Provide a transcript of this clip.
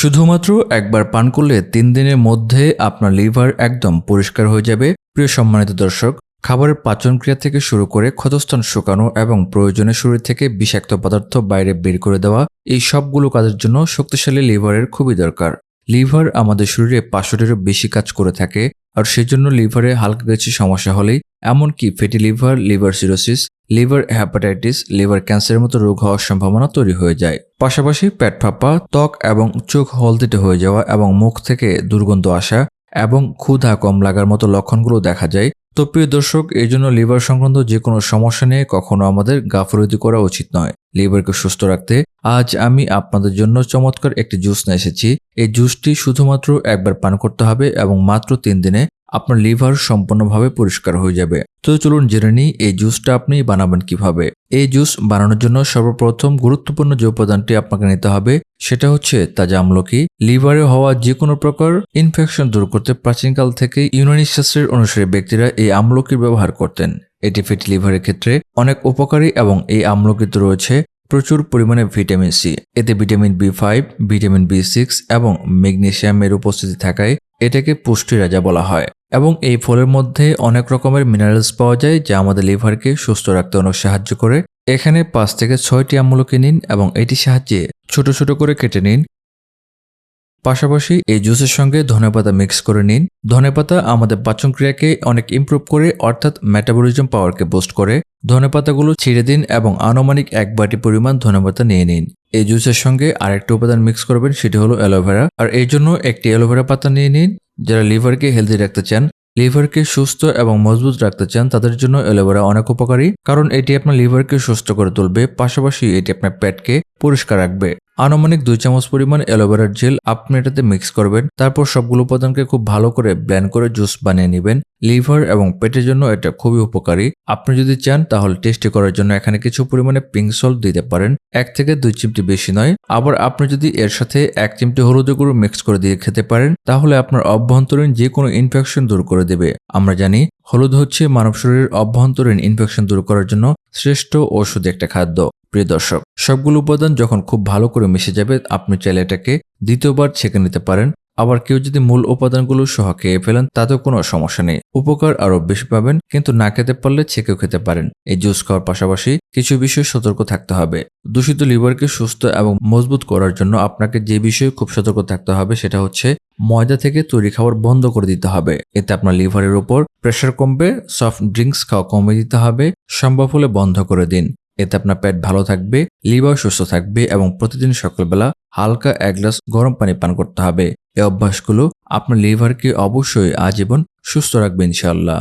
শুধুমাত্র একবার পান করলে তিন দিনের মধ্যে আপনার লিভার একদম পরিষ্কার হয়ে যাবে। প্রিয় সম্মানিত দর্শক, খাবারের পাচনক্রিয়া থেকে শুরু করে ক্ষতস্থান শুকানো এবং প্রয়োজনে শরীর থেকে বিষাক্ত পদার্থ বাইরে বের করে দেওয়া, এই সবগুলো কাজের জন্য শক্তিশালী লিভারের খুবই দরকার। লিভার আমাদের শরীরে পাঁচশোটিরও বেশি কাজ করে থাকে, আর সেজন্য লিভারে হালকা কিছু সমস্যা হলেই, এমনকি fatty liver liver cirrhosis liver hepatitis liver ক্যান্সারের মতো রোগ হওয়ার সম্ভাবনা তৈরি হয়ে যায়। পাশাপাশি পেট ফাঁপা, ত্বক এবং চোখ হলদিতে হয়ে যাওয়া এবং মুখ থেকে দুর্গন্ধ আসা এবং ক্ষুধা কম লাগার মতো লক্ষণগুলো দেখা যায়। তো প্রিয় দর্শক, এই জন্য লিভার সংক্রান্ত যে কোনো সমস্যা নিয়ে কখনো আমাদের গাফরতি করা উচিত নয়। লিভারকে সুস্থ রাখতে আজ আমি আপনাদের জন্য চমৎকার একটি জুস নিয়ে এসেছি। এই জুসটি শুধুমাত্র একবার পান করতে হবে এবং মাত্র তিন দিনে আপনার লিভার সম্পূর্ণভাবে পরিষ্কার হয়ে যাবে। তো চলুন জেনে নিই, এই জুসটা আপনি বানাবেন কীভাবে? এই জুস বানানোর জন্য সর্বপ্রথম গুরুত্বপূর্ণ যে উপাদানটি আপনাকে নিতে হবে, সেটা হচ্ছে তাজা আমলকি। লিভারে হওয়া যে কোনো প্রকার ইনফেকশন দূর করতে প্রাচীনকাল থেকে ইউনানি শাস্ত্রের অনুসারী ব্যক্তিরা এই আমলকির ব্যবহার করতেন। এটি ফ্যাটি লিভারের ক্ষেত্রে অনেক উপকারী এবং এই আমলকিতে রয়েছে প্রচুর পরিমাণে ভিটামিন সি। এতে vitamin B five, vitamin B six এবং ম্যাগনেশিয়ামের উপস্থিতি থাকায় এটাকে পুষ্টি রাজা বলা হয়। এবং এই ফলের মধ্যে অনেক রকমের মিনারেলস পাওয়া যায় যা আমাদের লিভারকে সুস্থ রাখতে অনেক সাহায্য করে। এখানে পাঁচ থেকে ছয়টি আমলকে নিন এবং এটি সাহায্যে ছোট ছোট করে কেটে নিন। পাশাপাশি এই জুসের সঙ্গে ধনেপাতা মিক্স করে নিন। ধনেপাতা আমাদের পাচনক্রিয়াকে অনেক ইমপ্রুভ করে, অর্থাৎ মেটাবলিজম পাওয়ারকে বুস্ট করে। ধনেপাতাগুলো ছিঁড়ে দিন এবং আনুমানিক এক বাটি পরিমাণ ধনেপাতা নিয়ে নিন। এই জুসের সঙ্গে আরেকটা উপাদান মিক্স করবেন, সেটি হলো অ্যালোভেরা আর এই জন্য একটি অ্যালোভেরা পাতা নিয়ে নিন। যারা লিভারকে হেলদি রাখতে চান লিভারকে সুস্থ এবং মজবুত রাখতে চান, তাদের জন্য অ্যালোভেরা অনেক উপকারী। কারণ এটি আপনার লিভারকে সুস্থ করে তুলবে, পাশাপাশি এটি আপনার পেটকে পরিষ্কার রাখবে। আনুমানিক দুই চামচ পরিমাণ অ্যালোভেরার জেল আপনি এটাতে মিক্স করবেন। তারপর সবগুলো উপাদানকে খুব ভালো করে ব্লেন্ড করে জুস বানিয়ে নেবেন। লিভার এবং পেটের জন্য এটা খুবই উপকারী। আপনি যদি চান তাহলে টেস্টি করার জন্য এখানে কিছু পরিমাণে পিঙ্ক সল্ট দিতে পারেন। এক থেকে দুই চিমটি বেশি নয়। আবার আপনি যদি এর সাথে এক চিমটি হলুদ গুঁড়ো মিক্স করে দিয়ে খেতে পারেন, তাহলে আপনার অভ্যন্তরীণ যে কোনো ইনফেকশন দূর করে দেবে। আমরা জানি, হলুদ হচ্ছে মানব শরীরের অভ্যন্তরীণ ইনফেকশন দূর করার জন্য শ্রেষ্ঠ ওষুধ একটা খাদ্য। প্রিয় দর্শক, সবগুলো উপাদান যখন খুব ভালো করে মিশে যাবে, আপনি চাইলে এটাকে দ্বিতীয়বার ছেঁকে নিতে পারেন। আবার কেউ যদি মূল উপাদানগুলো সহ খেয়ে ফেলেন, তাতেও কোনো সমস্যা নেই। উপকার আরও বেশি পাবেন, কিন্তু না খেতে পারলে ছেঁকেও খেতে পারেন। এই জুস খাওয়ার পাশাপাশি কিছু বিষয়ে সতর্ক থাকতে হবে। দূষিত লিভারকে সুস্থ এবং মজবুত করার জন্য আপনাকে যে বিষয়ে খুব সতর্ক থাকতে হবে, সেটা হচ্ছে ময়দা থেকে তৈরি খাবার বন্ধ করে দিতে হবে। এতে আপনার লিভারের উপর প্রেশার কমবে, সফট ড্রিঙ্কস খাওয়া কমে দিতে হবে। সম্ভব হলে বন্ধ করে দিন। এতে আপনার পেট ভালো থাকবে, লিভার সুস্থ থাকবে এবং প্রতিদিন সকালবেলা হালকা এক গ্লাস গরম পানি পান করতে হবে। এই অভ্যাসগুলো আপনার লিভারকে অবশ্যই আজীবন সুস্থ রাখবে ইনশাল্লাহ